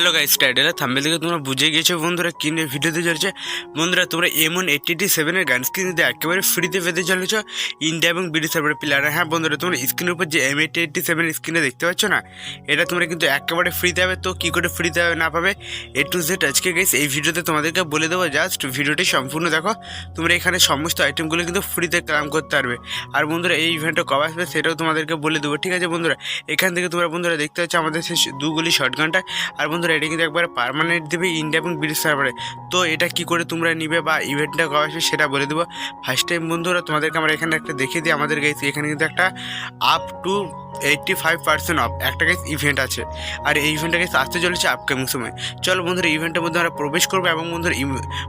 Hello guys টাইটেলের thumbnail থেকে তোমরা বুঝে গেছো বন্ধুরা কি নিয়ে ভিডিওতে চলছে। বন্ধুরা, তোমরা এমন এইটটি সেভেনের গান স্ক্রিন দিয়ে একেবারে ফ্রিতে পেতে চলেছ। ইন্ডিয়া এবং বিডি সার্ভারের প্লেয়ার হ্যাঁ বন্ধুরা, তোমরা স্ক্রিনের উপর যে এম এইটি এইটটি সেভেন স্ক্রিনে দেখতে পাচ্ছ না, এটা তোমরা কিন্তু একেবারে ফ্রিতে হবে তো কী করে ফ্রিতে হবে না পাবে এ টু জেড আজকে গাইস এই ভিডিওতে তোমাদেরকে বলে দেবো জাস্ট ভিডিওটি সম্পূর্ণ দেখো। তোমরা এখানে সমস্ত আইটেমগুলো কিন্তু ফ্রিতে ক্লাম করতে পারবে। আর বন্ধুরা, এই ইভেন্টটা কবে আসবে সেটাও তোমাদেরকে বলে দেবো, ঠিক আছে বন্ধুরা? এখান থেকে তোমরা বন্ধুরা দেখতে পাচ্ছ আমাদের সেই দুগুলি শর্ট গানটা আর বন্ধুরা এটা কিন্তু একবারে পার্মানেন্ট দেবে ইন্ডিয়া এবং ব্রিটিশ সার্ভারে তো এটা কি করে তোমরা নিবে বা ইভেন্টটা কবে আসবে সেটা বলে দেবো। ফার্স্ট টাইম বন্ধুরা, তোমাদেরকে আমরা এখানে একটা দেখিয়ে দিই। আমাদের গাইছি এখানে কিন্তু একটা up to eighty five percent off একটা গেস ইভেন্ট আছে। আর এই ইভেন্টটা গেস আসতে চলেছে আপকামিং সময়। চলো বন্ধুরা ইভেন্টের মধ্যে আমরা প্রবেশ করব এবং বন্ধুরা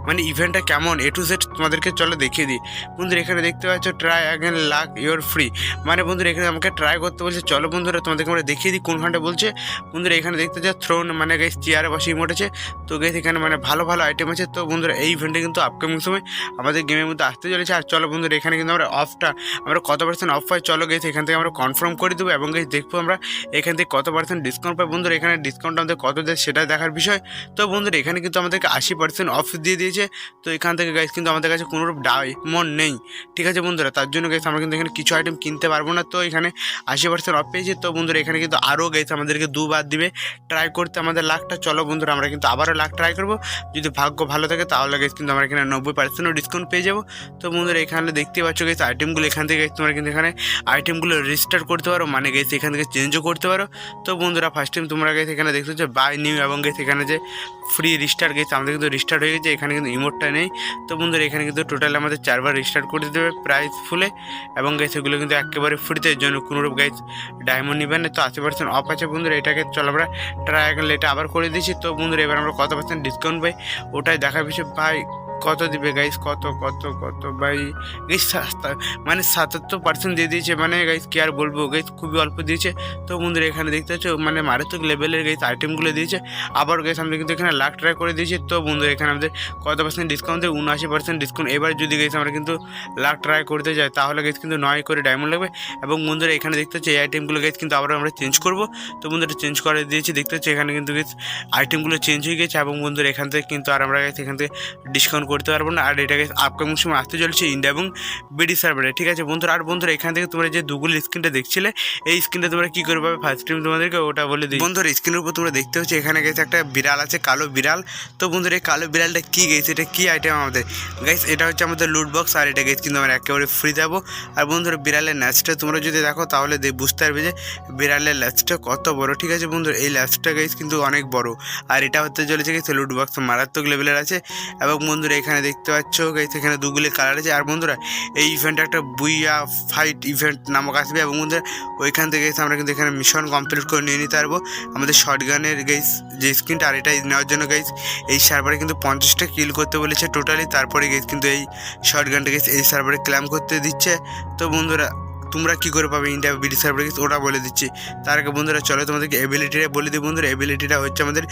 মানে ইভেন্টটা কেমন? এ টু জেড তোমাদেরকে চলো দেখিয়ে দিই। বন্ধুরা, এখানে দেখতে পাচ্ছ try again luck your free মানে বন্ধুরা, এখানে আমাকে ট্রাই করতে বলছে। চলো বন্ধুরা, তোমাদেরকে আমরা দেখিয়ে দিই কোনখানটা বলছে। বন্ধুরা, এখানে দেখতে যা থ্রোন মানে গেস চেয়ারে বসে ইমোট আছে। তো গেস এখানে মানে ভালো ভালো আইটেম আছে। তো বন্ধুরা, এই ইভেন্টে কিন্তু আপকামিং সময় আমাদের গেমের মধ্যে আসতে চলেছে। আর চলো বন্ধুরা, এখানে কিন্তু আমরা অফটা আমরা কত পার্সেন্ট অফ পাই? চলো গেছে এখান থেকে আমরা কনফার্ম করে দেবো। এবং গাইস দেখব আমরা এখান থেকে কত পার্সেন্ট ডিসকাউন্ট পাই বন্ধুরা, এখানে ডিসকাউন্ট আমাদের কত দেয় সেটা দেখার বিষয়। তো বন্ধুরা, এখানে কিন্তু আমাদেরকে আশি পার্সেন্ট অফ দিয়ে দিয়েছে। তো এখান থেকে গাইস কিন্তু আমাদের কাছে কোনো ডায়মন্ড নেই। ঠিক আছে বন্ধুরা, তার জন্য গাইস আমরা কিন্তু এখানে কিছু আইটেম কিনতে পারব না। তো এখানে আশি পার্সেন্ট অফ পেয়েছি। তো বন্ধুরা, এখানে কিন্তু আরও গাইস আমাদেরকে দুবার দিবে। ট্রাই করতে আমাদের লাখটা। চলো বন্ধুরা, আমরা কিন্তু আবারও লাখ ট্রাই করব। যদি ভাগ্য ভালো থাকে তাহলে গাইস কিন্তু আমরা এখানে নব্বই পার্সেন্টও ডিসকাউন্ট পেয়ে যাব। তো বন্ধুরা, এখানে দেখতে পাচ্ছ গাইস আইটেমগুলো এখান থেকে তোমরা কিন্তু এখানে আইটেমগুলো রেজিস্টার করতে পারো। মানে গাইস এখান থেকে চেঞ্জও করতে পারো। তো বন্ধুরা ফার্স্ট টাইম তোমরা গেছে এখানে দেখতে পাচ্ছ বাই নিউ এবং গেছে এখানে যে ফ্রি রিস্টার্ট গেছে আমাদের কিন্তু রিস্টার্ট হয়ে গেছে, এখানে কিন্তু ইমোটটা নেই। তো বন্ধুরা, এখানে কিন্তু টোটাল আমাদের চারবার রিস্টার্ট করে দিতে হবে প্রাইস ফুলে এবং গেছে এগুলো কিন্তু একেবারে ফ্রিতে জন্য কোনোরূপ গাইজ ডায়মন্ড নিবেন না। তো আশি পার্সেন্ট অফ আছে বন্ধুরা, এটাকে চলো আমরা ট্রাই এটা আবার করে দিয়েছি। তো বন্ধুরা, এবার আমরা কত পার্সেন্ট ডিসকাউন্ট পাই? ওটাই দেখার বিষয় ভাই কত দিবে গাইস কত কত কত? ভাই গাইস মানে সাতাত্তর পার্সেন্ট দিয়ে দিয়েছে মানে গাইস কি আর বলব গাইস খুবই অল্প দিয়েছে। তো বন্ধুরা, এখানে দেখতে পাচ্ছ মানে মারাত্মক লেভেলের গাইস আইটেমগুলো দিয়েছে। আবার গাইস আমরা কিন্তু এখানে লাখ ট্রাই করে দিয়েছি। তো বন্ধুরা, এখানে আমাদের কত পার্সেন্ট ডিসকাউন্ট দেয় উনআশি পার্সেন্ট ডিসকাউন্ট এবার যদি গাইস আমরা কিন্তু লাখ ট্রাই করতে যাই, তাহলে গাইস কিন্তু নয় করে ডায়মন্ড লাগবে। এবং বন্ধুরা, এখানে দেখতে পাচ্ছি, এই আইটেমগুলো গাইস কিন্তু আবার আমরা চেঞ্জ করব। তো বন্ধুরা চেঞ্জ করে দিয়েছি। দেখতে পাচ্ছি, এখানে কিন্তু আইটেমগুলো চেঞ্জ হয়ে গেছে। এবং বন্ধুরা, এখান থেকে কিন্তু আর আমরা গাইস এখান থেকে ডিসকাউন্ট করতে পারব না। আর এটা গাইস আপকামিং সময় আসতে চলেছে ইন্ডিয়া এবং বিডি সার্ভারে ঠিক আছে? বন্ধুরা, আর বন্ধুরা, এখান থেকে তোমরা যে দুগুলো স্ক্রিনটা দেখছিলে, এই স্ক্রিনটা তোমরা কী করে পাবে ফার্স্ট টাইম তোমাদেরকে ওটা বলে দিই। বন্ধুরা স্ক্রিনের উপর তোমরা দেখতে হচ্ছে এখানে গেছে একটা বিড়াল আছে, কালো বিড়াল। তো বন্ধুরা, এই কালো বিড়ালটা কী গেছে এটা কী আইটেম আমাদের? গাইস এটা হচ্ছে আমাদের লুট বক্স আর এটা গেছে কিন্তু আমরা একেবারে ফ্রি দেবো। আর বন্ধুরা, বিড়ালের ন্যাচটা তোমরা যদি দেখো, তাহলে বুঝতে পারবে যে বিড়ালের ল্যাচটা কত বড়, ঠিক আছে বন্ধুরা? এই ল্যাচটা গাইস কিন্তু অনেক বড়। আর এটা হতে চলেছে গেছে লুট বক্স মারাত্মক লেভেলের আছে। এবং বন্ধুরা এখানে দেখতে পাচ্ছ গাইস এখানে দুগুলি কালার আছে। আর বন্ধুরা, এই ইভেন্টটা একটা বুইয়া ফাইট ইভেন্ট নামক আসবে। এবং বন্ধুরা, ওইখান থেকে এসে আমরা কিন্তু এখানে মিশন কমপ্লিট করে নিয়ে নিতে পারব। আমাদের শর্ট গানের গাইস যে স্ক্রিনটা আর এটা নেওয়ার জন্য গাইস এই সার্ভারে কিন্তু পঞ্চাশটা কিল করতে বলেছে টোটালি তারপরে গাইস কিন্তু এই শর্ট গানটা এই সার্ভারে ক্ল্যাম করতে দিচ্ছে। তো বন্ধুরা তোমরা কী করে পাবে ইন্ডিয়া বিডি সার্ভারে গেছে ওটা বলে দিচ্ছি। তার আগে বন্ধুরা, চলো তোমাদেরকে এবিলিটিটা বলে দিই বন্ধুরা। এবিলিটিটা হচ্ছে আমাদের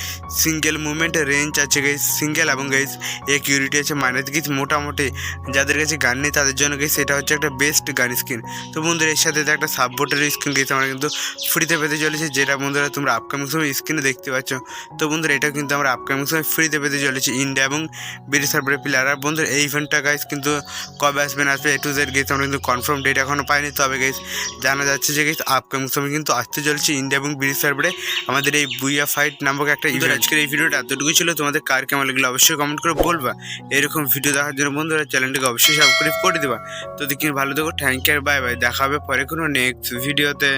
সিঙ্গেল মুভমেন্ট রেঞ্জ আছে গাইস সিঙ্গেল এবং গাইস একিউরিটি আছে মানে গেছ মোটামুটি যাদের কাছে গান নেই, তাদের জন্য গেছে এটা হচ্ছে একটা বেস্ট গান স্কিন তো বন্ধুরা, এর সাথে একটা সাববোটের স্কিন গেছে আমরা কিন্তু ফ্রিতে পেতে চলেছি, যেটা বন্ধুরা তোমরা আপকামিং সময় স্ক্রিনে দেখতে পাচ্ছ। তো বন্ধুরা, এটা কিন্তু আমরা আপকামিং সময় ফ্রিতে পেতে চলেছি ইন্ডিয়া এবং বিডি সার্ভারের আর বন্ধুরা, এই ইভেন্টটা গাইস কিন্তু কবে আসবে না আসবে এ টু জেড গেছে আমরা কিন্তু কনফার্ম ডেট এখনও পাইনি, তবে গেস জানা যাচ্ছে যে গেস আপকামিং সময় কিন্তু আসতে চলেছে ইন্ডিয়া এবং ব্রিটিশ সার্ভারে আমাদের এই বুইয়া ফাইট নামক একটা ইভেন্ট আজকের এই ভিডিওটা এতটুকু ছিল। তোমাদের কার কেমন লাগল অবশ্যই কমেন্ট করে বলবা। এরকম ভিডিও দেখার জন্য বন্ধুরা চ্যানেলটিকে অবশ্যই সাবস্ক্রাইব করে দেবা। তো দেখি ভালো থেকো। থ্যাংক ইউ বাই বাই দেখা হবে পরে কোনো নেক্সট ভিডিওতে